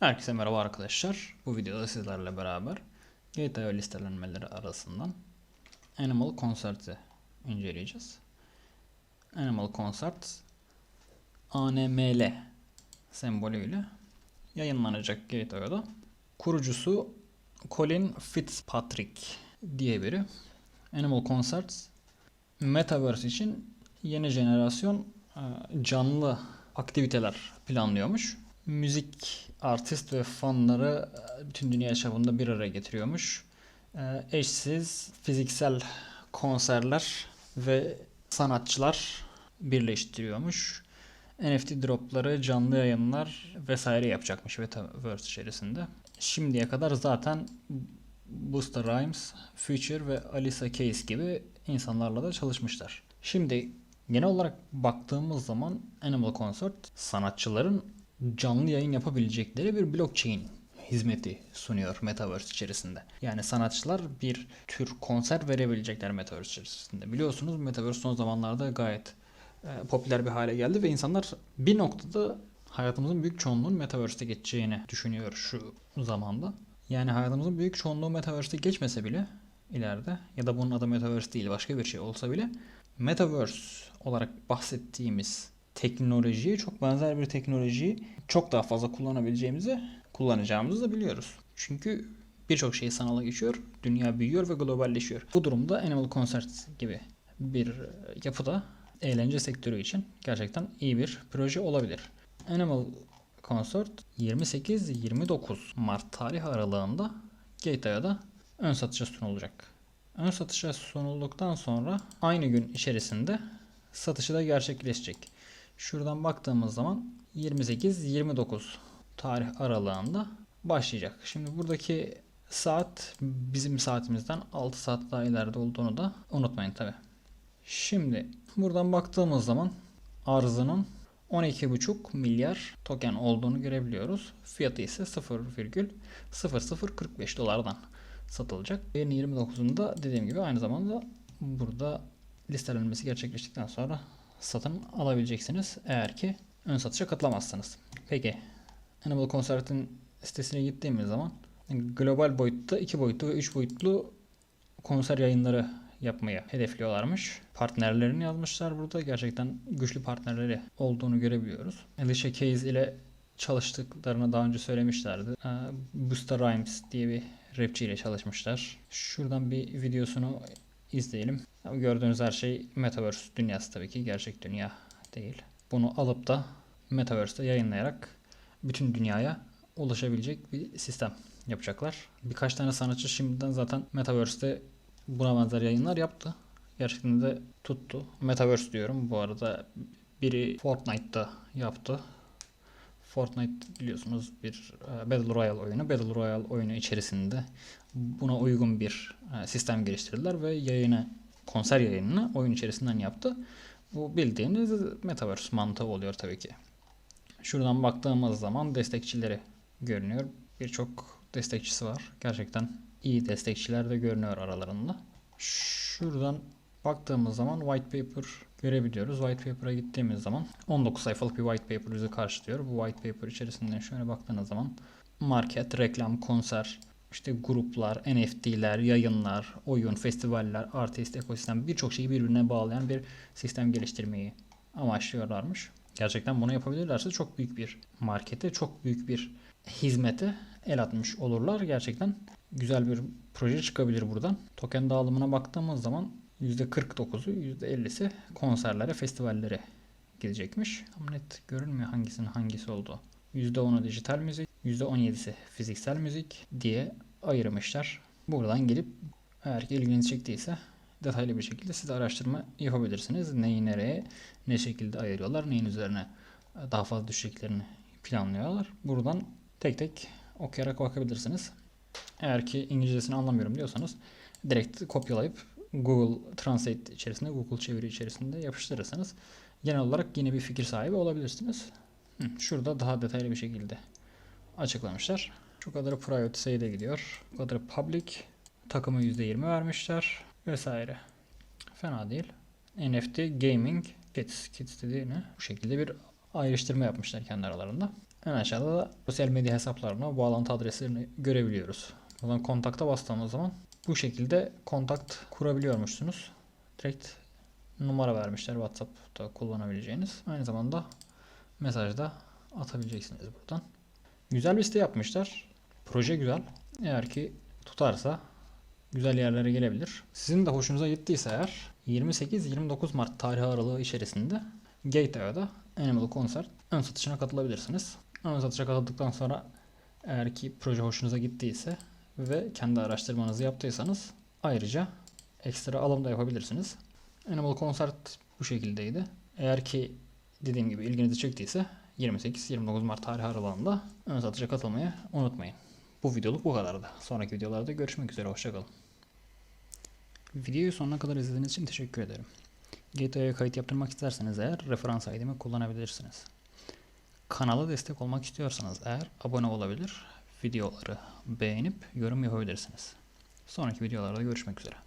Herkese merhaba arkadaşlar. Bu videoda sizlerle beraber GTA listelenmeleri arasından Animal Concert'i inceleyeceğiz. Animal Concert ANML sembolüyle yayınlanacak GTA'da. Kurucusu Colin Fitzpatrick diye biri. Animal Concerts Metaverse için yeni jenerasyon e, canlı aktiviteler planlıyormuş. Müzik, artist ve fanları e, bütün dünya çapında bir araya getiriyormuş. E, Eşsiz fiziksel konserler ve sanatçılar birleştiriyormuş. NFT dropları, canlı yayınlar vesaire yapacakmış Metaverse içerisinde. Şimdiye kadar zaten Busta Rhymes, Future ve Alisa Keys gibi insanlarla da çalışmışlar. Şimdi genel olarak baktığımız zaman Animal Concert sanatçıların canlı yayın yapabilecekleri bir blockchain hizmeti sunuyor Metaverse içerisinde. Yani sanatçılar bir tür konser verebilecekler Metaverse içerisinde. Biliyorsunuz Metaverse son zamanlarda gayet e, popüler bir hale geldi ve insanlar bir noktada hayatımızın büyük çoğunluğunun Metaverse'te geçeceğini düşünüyor şu zamanda. Yani hayatımızın büyük çoğunluğu Metaverse'te geçmese bile ileride ya da bunun adı Metaverse değil başka bir şey olsa bile Metaverse olarak bahsettiğimiz teknolojiyi çok benzer bir teknolojiyi çok daha fazla kullanabileceğimizi kullanacağımızı da biliyoruz. Çünkü birçok şey sanala geçiyor, dünya büyüyor ve globalleşiyor. Bu durumda Animal Concert gibi bir yapıda eğlence sektörü için gerçekten iyi bir proje olabilir. Animal Concert 28-29 Mart tarih aralığında GTA'da ön satışa sunulacak. Ön satışa sunulduktan sonra aynı gün içerisinde satışı da gerçekleşecek. Şuradan baktığımız zaman 28-29 tarih aralığında başlayacak. Şimdi buradaki saat bizim saatimizden 6 saat daha ileride olduğunu da unutmayın tabi. Şimdi buradan baktığımız zaman arzının 12,5 milyar token olduğunu görebiliyoruz. Fiyatı ise 0,0045 dolardan satılacak. Ayın 29'unda dediğim gibi aynı zamanda burada listelenmesi gerçekleştikten sonra satın alabileceksiniz. Eğer ki ön satışa katılamazsanız. Peki Animal Concert'in sitesine gittiğimiz zaman global boyutta 2 boyutlu ve 3 boyutlu konser yayınları yapmayı hedefliyorlarmış. Partnerlerini yazmışlar burada. Gerçekten güçlü partnerleri olduğunu görebiliyoruz. Alicia Keys ile çalıştıklarını daha önce söylemişlerdi. Ee, Busta Rhymes diye bir rapçi ile çalışmışlar. Şuradan bir videosunu izleyelim. Gördüğünüz her şey Metaverse dünyası tabii ki. Gerçek dünya değil. Bunu alıp da Metaverse'te yayınlayarak bütün dünyaya ulaşabilecek bir sistem yapacaklar. Birkaç tane sanatçı şimdiden zaten Metaverse'te buna benzer yayınlar yaptı. Gerçekten de tuttu. Metaverse diyorum bu arada. Biri Fortnite'da yaptı. Fortnite biliyorsunuz bir e, Battle Royale oyunu. Battle Royale oyunu içerisinde buna uygun bir e, sistem geliştirdiler ve yayını, konser yayınını oyun içerisinden yaptı. Bu bildiğiniz Metaverse mantığı oluyor tabii ki. Şuradan baktığımız zaman destekçileri görünüyor. Birçok destekçisi var. Gerçekten iyi destekçiler de görünüyor aralarında. Şuradan baktığımız zaman white paper görebiliyoruz. White paper'a gittiğimiz zaman 19 sayfalık bir white paper bizi karşılıyor. Bu white paper içerisinden şöyle baktığınız zaman market, reklam, konser, işte gruplar, NFT'ler, yayınlar, oyun, festivaller, artist, ekosistem birçok şeyi birbirine bağlayan bir sistem geliştirmeyi amaçlıyorlarmış. Gerçekten bunu yapabilirlerse çok büyük bir markete, çok büyük bir hizmete el atmış olurlar. Gerçekten güzel bir proje çıkabilir buradan. Token dağılımına baktığımız zaman %49'u %50'si konserlere, festivallere gidecekmiş. Ama net görünmüyor hangisinin hangisi olduğu. %10'u dijital müzik, %17'si fiziksel müzik diye ayırmışlar. Buradan gelip eğer ki ilginizi çektiyse detaylı bir şekilde siz araştırma yapabilirsiniz. Neyi nereye, ne şekilde ayırıyorlar, neyin üzerine daha fazla düşeceklerini planlıyorlar. Buradan tek tek okuyarak bakabilirsiniz. Eğer ki İngilizcesini anlamıyorum diyorsanız direkt kopyalayıp Google Translate içerisinde, Google çeviri içerisinde yapıştırırsanız genel olarak yine bir fikir sahibi olabilirsiniz. Şurada daha detaylı bir şekilde açıklamışlar. Şu kadarı private sayıda gidiyor. Bu kadarı public. Takımı %20 vermişler. Vesaire. Fena değil. NFT Gaming Kids. Kids dediği ne? Bu şekilde bir ayrıştırma yapmışlar kendi aralarında. En aşağıda da sosyal medya hesaplarına bağlantı adreslerini görebiliyoruz. Zaman kontakta bastığımız zaman bu şekilde kontakt kurabiliyormuşsunuz. Direkt numara vermişler WhatsApp'ta kullanabileceğiniz. Aynı zamanda mesajda atabileceksiniz buradan. Güzel bir site yapmışlar. Proje güzel. Eğer ki tutarsa güzel yerlere gelebilir. Sizin de hoşunuza gittiyse eğer 28-29 Mart tarihi aralığı içerisinde Gateawa'da Animal Concert ön satışına katılabilirsiniz. Ön satışa katıldıktan sonra eğer ki proje hoşunuza gittiyse ve kendi araştırmanızı yaptıysanız ayrıca ekstra alım da yapabilirsiniz. Animal Concert bu şekildeydi. Eğer ki dediğim gibi ilginizi çektiyse 28-29 Mart tarihi aralığında ön satışa katılmayı unutmayın. Bu videoluk bu kadardı. Sonraki videolarda görüşmek üzere. Hoşçakalın. Videoyu sonuna kadar izlediğiniz için teşekkür ederim. Gateway'e kayıt yaptırmak isterseniz eğer referans ID'mi kullanabilirsiniz. Kanala destek olmak istiyorsanız eğer abone olabilir, videoları beğenip yorum yapabilirsiniz. Sonraki videolarda görüşmek üzere.